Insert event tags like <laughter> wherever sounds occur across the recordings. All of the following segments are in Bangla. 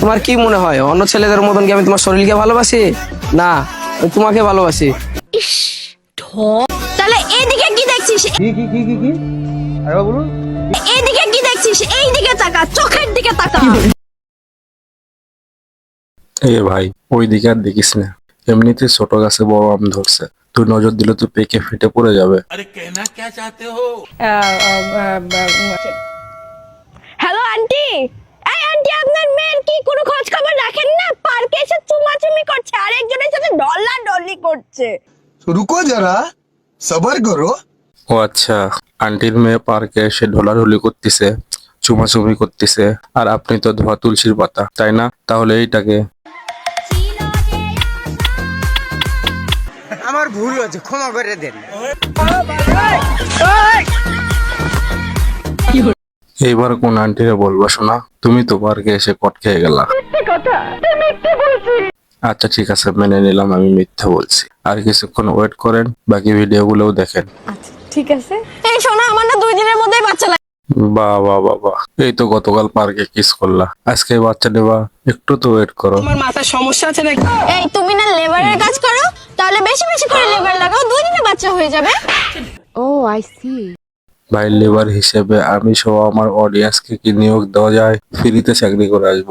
তোমার কি মনে হয়? অন্য ছেলেদের মতন কি আমি তোমার শরীরকে ভালোবাসি? না আমি তোমাকে ভালোবাসি। তাহলে এইদিকে কি দেখছিস? কি কি কি কি কি? বলুন। এইদিকে কি দেখছিস? এই দিকে তাকা চোখের দিকে তাকা। এ ভাই ওই দিকে আর দেখিস না। এমনিতে ছোট গাছে বড় আম ধরছে। তুই নজর দিলে তো পেকে ফেটে পড়ে যাবে। হ্যালো আন্টি এই আন্টি আপনার মেয়ের কি কোনো খোঁজ খবর রাখেন না পার্কে এসে চুমাচুমি করছে আর একজনের সাথে ডল্লা হচ্ছে। রুকো যারা সবার করো। ও আচ্ছা আন্টির মেয়ে পার্কে এসে ঢোলাঢুলি করতেছে চুমাচুমি করতেছে আর আপনি তো ধোয়া তুলসীর পাতা তাই না? তাহলে এইটাকে। আমার ভুল হয়েছে ক্ষমা করে দেন। এইবার কোন আন্টিরে বলব শোনা তুমি তো পার্কে এসে কট খেয়ে গেলা। কথা তুমি আচ্ছা ঠিক আছে মেনে নিলাম আমি মিথ্যা বলছি। আর কিছুক্ষণ ওয়েট করেন বাকি ভিডিওগুলোও দেখেন। ঠিক আছে। এই শোনো আমার না দুই দিনের মধ্যেই বাচ্চা লাগে। বাহ বাহ বাহ বাহ এই তো গতকাল পার্কে কিস করলা। আজকে বাচ্চা নেবা একটু তো ওয়েট করো। তোমার মাথায় সমস্যা আছে নাকি? এই তুমি না লেবারের কাজ করো তাহলে বেশি বেশি করে লেবার লাগাও দুই দিনে বাচ্চা হয়ে যাবে। ভাই লেবার হিসেবে আমি সহ আমার অডিয়েন্সকে কি নিয়োগ দেওয়া যায়? ফ্রিতে চাকরি করে আসব।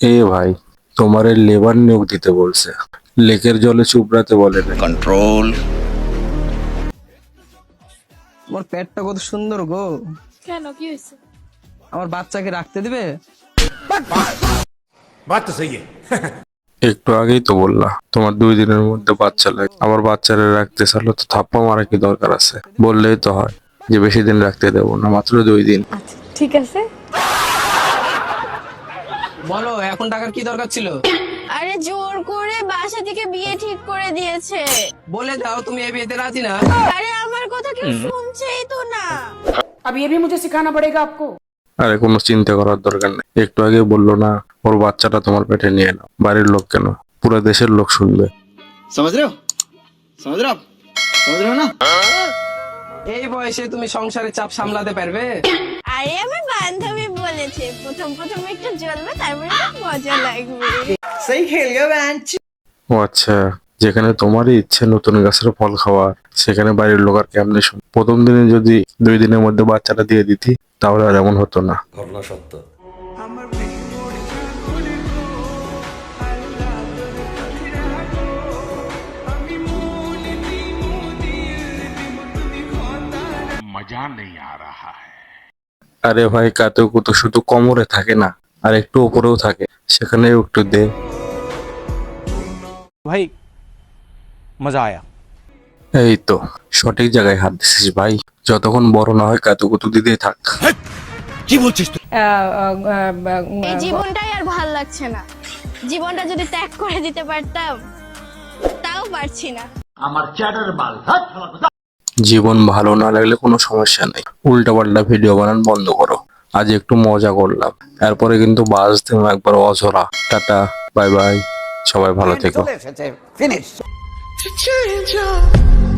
এ ভাই তোমার লেবার নিয়োগ দিতে বলছে। লেকের জলে চুপড়াতে বলে না তোমার পেটটা কত সুন্দর গো। কেন কি হয়েছে? আমার বাচ্চাকে রাখতে দিবে? <laughs> একটু আগেই তো বললা তোমার দুই দিনের মধ্যে বাচ্চা লাগে আমার বাচ্চারা রাখতে চাইলে তো থাপ্পা মারা কি দরকার আছে বললেই তো হয় যে বেশি দিন রাখতে দেবো না মাত্র দুই দিন ঠিক আছে বলো এখন টাকার কি দরকার ছিল আরে জোর করে বাসা থেকে বিয়ে ঠিক করে দিয়েছে বলে দাও তুমি এই বিয়েতে রাজি না আরে আমার কথা কেউ শুনছেই তো না अब ये भी मुझे सिखाना पड़ेगा आपको আরে কোনো চিন্তা করার দরকার নেই একটু আগে বললো না ওর বাচ্চাটা তোমার পেটে নিয়ে নাও বাড়ির লোক কেন পুরো দেশের লোক শুনবে समझ रहे हो समझ रहे हो आप समझ रहे हो ना এই বয়সে তুমি সংসারের চাপ সামলাতে পারবে আরে আমার বান্ধবী বলেছে প্রথম প্রথম একটু জ্বলবে তারপরে খুব মজা লাগবে সেই খেল গেল বেঞ্চ ও আচ্ছা যেখানে তোমারই ইচ্ছে নতুন গাছের ফল খাওয়ার সেখানে বাড়ির লোক আর কেমনে শুন। প্রথম দিনে যদি দুই দিনের মধ্যে বাচ্চাটা দিয়ে দিতি তাহলে আর এমন হতো না। সত্য। আরে ভাই কাতেও কুতো শুধু কোমরে থাকে না আর একটু উপরেও থাকে। সেখানে একটু দে। ভাই মজা আয়া। এই তো সঠিক জায়গায় হাত দিছিস ভাই। যতক্ষণ বড় না হয় কাতু কুতু দিতেই থাক। কি বলছিস তুই? এই জীবনটাই আর ভালো লাগছে না। জীবনটা যদি ত্যাগ করে দিতে পারতাম তাও পারছি না। জীবন ভালো না লাগলে কোনো সমস্যা নেই। উল্টা পাল্টা ভিডিও বানান বন্ধ করো। আজ একটু মজা করলাম। এরপরে কিন্তু বাস দেবো একবার অঝরা। Tata bye bye. সবাই ভালো থেকো। চলে এসেছে ফিনিশ